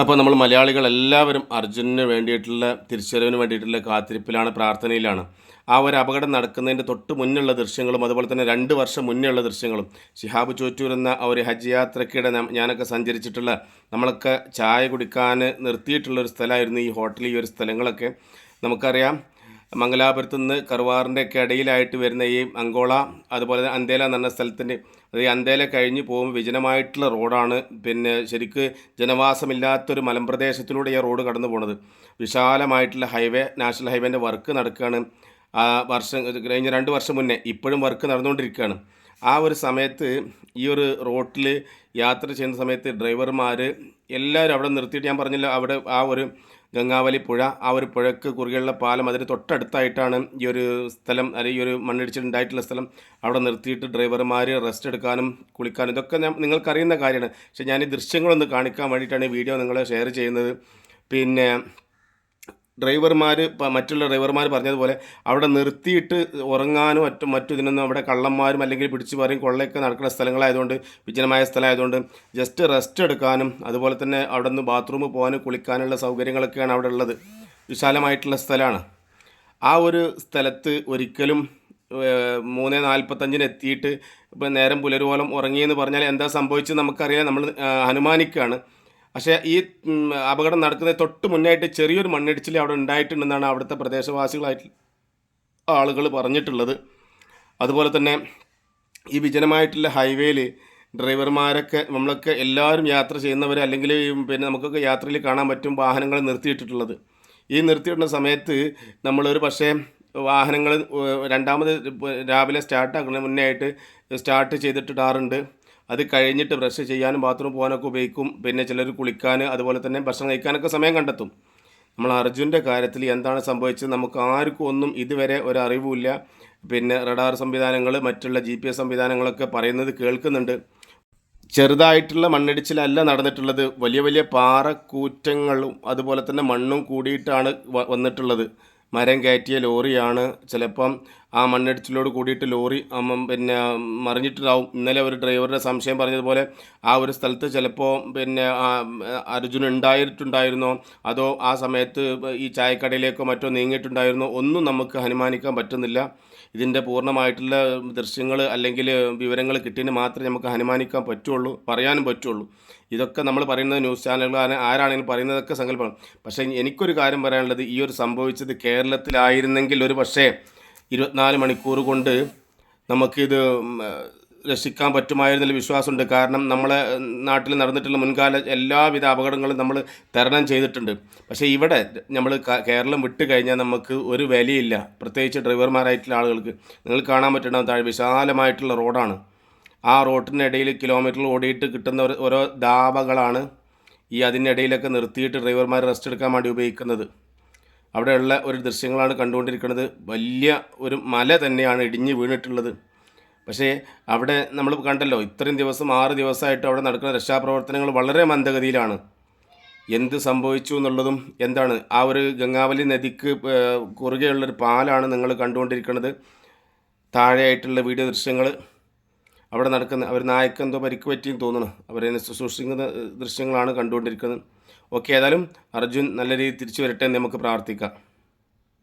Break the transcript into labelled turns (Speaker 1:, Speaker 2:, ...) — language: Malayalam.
Speaker 1: അപ്പോൾ നമ്മൾ മലയാളികൾ എല്ലാവരും അർജുനന് വേണ്ടിയിട്ടുള്ള തിരിച്ചറിവിന് വേണ്ടിയിട്ടുള്ള കാത്തിരിപ്പിലാണ് പ്രാർത്ഥനയിലാണ്. ആ ഒരു അപകടം നടക്കുന്നതിന്റെ തൊട്ട് മുന്നുള്ള ദൃശ്യങ്ങളും അതുപോലെ തന്നെ രണ്ട് വർഷം മുന്നേ ഉള്ള ദൃശ്യങ്ങളും ഷിഹാബ് ചോറ്റൂർ എന്ന ആ ഒരു ഹജ്ജ് യാത്രയ്ക്കിടെ ഞാനൊക്കെ സഞ്ചരിച്ചിട്ടുള്ള നമ്മളൊക്കെ ചായ കുടിക്കാൻ നിർത്തിയിട്ടുള്ള ഒരു സ്ഥലമായിരുന്നു ഈ ഹോട്ടൽ ഈ ഒരു സ്ഥലങ്ങളൊക്കെ. നമുക്കറിയാം മംഗലാപുരത്ത് നിന്ന് കറുവാറിന്റെ ഒക്കെ ഇടയിലായിട്ട് വരുന്ന ഈ അങ്കോള അതുപോലെ തന്നെ അന്തേല എന്ന് പറഞ്ഞ സ്ഥലത്തിന്റെ അത് ഈ അന്തേല കഴിഞ്ഞ് പോകുമ്പോൾ വിജനമായിട്ടുള്ള റോഡാണ്. പിന്നെ ശരിക്ക് ജനവാസമില്ലാത്തൊരു മലമ്പ്രദേശത്തിലൂടെ ഈ റോഡ് കടന്നു പോണത്. വിശാലമായിട്ടുള്ള ഹൈവേ നാഷണൽ ഹൈവേന്റെ വർക്ക് നടക്കുകയാണ്. വർഷം കഴിഞ്ഞ രണ്ട് വർഷം മുന്നേ ഇപ്പോഴും വർക്ക് നടന്നുകൊണ്ടിരിക്കുകയാണ്. ആ ഒരു സമയത്ത് ഈ ഒരു റോട്ടിൽ യാത്ര ചെയ്യുന്ന സമയത്ത് ഡ്രൈവർമാർ എല്ലാവരും അവിടെ നിർത്തിയിട്ട് ഞാൻ പറഞ്ഞില്ല അവിടെ ആ ഒരു ഗംഗാവലി പുഴ ആ ഒരു പുഴക്ക് കുറുകെയുള്ള പാലം അതിന് തൊട്ടടുത്തായിട്ടാണ് ഈ ഒരു സ്ഥലം അല്ലെങ്കിൽ ഈ ഒരു മണ്ണിടിച്ചിട്ടുണ്ടായിട്ടുള്ള സ്ഥലം അവിടെ നിർത്തിയിട്ട് ഡ്രൈവർമാർ റെസ്റ്റ് എടുക്കാനും കുളിക്കാനും ഇതൊക്കെ ഞാൻ നിങ്ങൾക്കറിയുന്ന കാര്യമാണ്. പക്ഷേ ഞാൻ ഈ ദൃശ്യങ്ങളൊന്ന് കാണിക്കാൻ വേണ്ടിയിട്ടാണ് ഈ വീഡിയോ നിങ്ങളെ ഷെയർ ചെയ്യുന്നത്. പിന്നെ ഡ്രൈവർമാർ മറ്റുള്ള ഡ്രൈവർമാർ പറഞ്ഞതുപോലെ അവിടെ നിർത്തിയിട്ട് ഉറങ്ങാനും മറ്റും മറ്റു ഇതിനൊന്നും അവിടെ കള്ളന്മാരും അല്ലെങ്കിൽ പിടിച്ചു പറയും കൊള്ളയൊക്കെ നടക്കുന്ന സ്ഥലങ്ങളായതുകൊണ്ട് വിജനമായ സ്ഥലമായതുകൊണ്ട് ജസ്റ്റ് റെസ്റ്റ് എടുക്കാനും അതുപോലെ തന്നെ അവിടെ നിന്ന് ബാത്റൂമിൽ പോകാനും കുളിക്കാനുള്ള സൗകര്യങ്ങളൊക്കെയാണ് അവിടെ ഉള്ളത്. വിശാലമായിട്ടുള്ള സ്ഥലമാണ്. ആ ഒരു സ്ഥലത്ത് ഒരിക്കലും മൂന്ന് നാൽപ്പത്തഞ്ചിന് എത്തിയിട്ട് ഇപ്പം നേരം പുലരുവോളം ഉറങ്ങിയെന്ന് പറഞ്ഞാൽ എന്താ സംഭവിച്ചത് നമുക്കറിയാം നമ്മൾ അനുമാനിക്കുകയാണ് പക്ഷേ ഈ അപകടം നടക്കുന്നതിന് തൊട്ട് മുന്നായിട്ട് ചെറിയൊരു മണ്ണിടിച്ചിൽ അവിടെ ഉണ്ടായിട്ടുണ്ടെന്നാണ് അവിടുത്തെ പ്രദേശവാസികളായിട്ട് ആളുകൾ പറഞ്ഞിട്ടുള്ളത്. അതുപോലെ തന്നെ ഈ വിജനമായിട്ടുള്ള ഹൈവേയിൽ ഡ്രൈവർമാരൊക്കെ നമ്മളൊക്കെ എല്ലാവരും യാത്ര ചെയ്യുന്നവർ അല്ലെങ്കിൽ പിന്നെ നമുക്കൊക്കെ യാത്രയിൽ കാണാൻ പറ്റും വാഹനങ്ങൾ നിർത്തിയിട്ടിട്ടുള്ളത്. ഈ നിർത്തിയിടുന്ന സമയത്ത് നമ്മളൊരു പക്ഷേ വാഹനങ്ങൾ രണ്ടാമത് രാവിലെ സ്റ്റാർട്ടാക്കുന്നതിന് മുന്നേ ആയിട്ട് സ്റ്റാർട്ട് ചെയ്തിട്ടിടാറുണ്ട്. അത് കഴിഞ്ഞിട്ട് ബ്രഷ് ചെയ്യാനും ബാത്റൂം പോകാനൊക്കെ ഉപയോഗിക്കും. പിന്നെ ചിലർ കുളിക്കാൻ അതുപോലെ തന്നെ ഭക്ഷണം കഴിക്കാനൊക്കെ സമയം കണ്ടെത്തും. നമ്മൾ അർജുന്റെ കാര്യത്തിൽ എന്താണ് സംഭവിച്ചത് നമുക്ക് ആർക്കും ഒന്നും ഇതുവരെ ഒരു അറിവുമില്ല പിന്നെ റഡാർ സംവിധാനങ്ങൾ മറ്റുള്ള ജി പി എസ് സംവിധാനങ്ങളൊക്കെ പറയുന്നത് കേൾക്കുന്നുണ്ട്. ചെറുതായിട്ടുള്ള മണ്ണിടിച്ചിലല്ല നടന്നിട്ടുള്ളത്. വലിയ വലിയ പാറക്കൂറ്റങ്ങളും അതുപോലെ തന്നെ മണ്ണും കൂടിയിട്ടാണ് വന്നിട്ടുള്ളത്. മരം കയറ്റിയ ലോറിയാണ്. ചിലപ്പം ആ മണ്ണിടിച്ചിലോട് കൂടിയിട്ട് ലോറി പിന്നെ മറിഞ്ഞിട്ടുണ്ടാവും. ഇന്നലെ ഒരു ഡ്രൈവറുടെ സംശയം പറഞ്ഞതുപോലെ ആ ഒരു സ്ഥലത്ത് ചിലപ്പോൾ പിന്നെ അർജുൻ ഉണ്ടായിട്ടുണ്ടായിരുന്നോ? അതോ ആ സമയത്ത് ഈ ചായക്കടയിലേക്കോ മറ്റോ നീങ്ങിയിട്ടുണ്ടായിരുന്നോ? ഒന്നും നമുക്ക് അനുമാനിക്കാൻ പറ്റുന്നില്ല. ഇതിന്റെ പൂർണമായിട്ടുള്ള ദൃശ്യങ്ങൾ അല്ലെങ്കിൽ വിവരങ്ങൾ കിട്ടിയതിന് മാത്രമേ നമുക്ക് അനുമാനിക്കാൻ പറ്റുള്ളൂ പറയാനും പറ്റുള്ളൂ. ഇതൊക്കെ നമ്മൾ പറയുന്നത് ന്യൂസ് ചാനലുകൾ ആരാണെങ്കിലും പറയുന്നതൊക്കെ സങ്കല്പമാണ്. പക്ഷേ എനിക്കൊരു കാര്യം പറയാനുള്ളത് ഈ ഒരു സംഭവിച്ചത് കേരളത്തിലായിരുന്നെങ്കിൽ ഒരു പക്ഷേ ഇരുപത്തിനാല് മണിക്കൂർ കൊണ്ട് നമുക്കിത് രക്ഷിക്കാൻ പറ്റുമായിരുന്നതിൽ വിശ്വാസമുണ്ട്. കാരണം നമ്മളെ നാട്ടിൽ നടന്നിട്ടുള്ള മുൻകാല എല്ലാവിധ അപകടങ്ങളും നമ്മൾ തരണം ചെയ്തിട്ടുണ്ട്. പക്ഷേ ഇവിടെ നമ്മൾ കേരളം വിട്ട് കഴിഞ്ഞാൽ നമുക്ക് ഒരു വിലയില്ല. പ്രത്യേകിച്ച് ഡ്രൈവർമാരായിട്ടുള്ള ആളുകൾക്ക്. നിങ്ങൾ കാണാൻ പറ്റുന്ന താഴെ വിശാലമായിട്ടുള്ള റോഡാണ്. ആ റോഡിനിടയിൽ കിലോമീറ്ററിൽ ഓടിയിട്ട് കിട്ടുന്ന ഓരോ ദാവകളാണ് ഈ അതിനിടയിലൊക്കെ നിർത്തിയിട്ട് ഡ്രൈവർമാർ റെസ്റ്റ് എടുക്കാൻ വേണ്ടി ഉപയോഗിക്കുന്നത്. അവിടെയുള്ള ഒരു ദൃശ്യങ്ങളാണ് കണ്ടുകൊണ്ടിരിക്കുന്നത്. വലിയ ഒരു മല തന്നെയാണ് ഇടിഞ്ഞ് വീണിട്ടുള്ളത്. പക്ഷേ അവിടെ നമ്മൾ കണ്ടല്ലോ ഇത്രയും ദിവസം ആറ് ദിവസമായിട്ട് അവിടെ നടക്കുന്ന രക്ഷാപ്രവർത്തനങ്ങൾ വളരെ മന്ദഗതിയിലാണ്. എന്ത് സംഭവിച്ചു എന്നുള്ളതും എന്താണ് ആ ഒരു ഗംഗാവലി നദിക്ക് കുറുകെയുള്ളൊരു പാലാണ് നിങ്ങൾ കണ്ടുകൊണ്ടിരിക്കുന്നത്. താഴെയായിട്ടുള്ള വീഡിയോ ദൃശ്യങ്ങൾ അവിടെ നടക്കുന്ന അവർ നായക്ക് എന്തോ പരിക്ക് പറ്റിയെന്ന് തോന്നുന്നു. അവരെ ശുശ്രൂഷിക്കുന്ന ദൃശ്യങ്ങളാണ് കണ്ടുകൊണ്ടിരിക്കുന്നത്. ഓക്കെ ഏതായാലും അർജുൻ നല്ല രീതിയിൽ തിരിച്ചു വരട്ടെ എന്ന് നമുക്ക് പ്രാർത്ഥിക്കാം.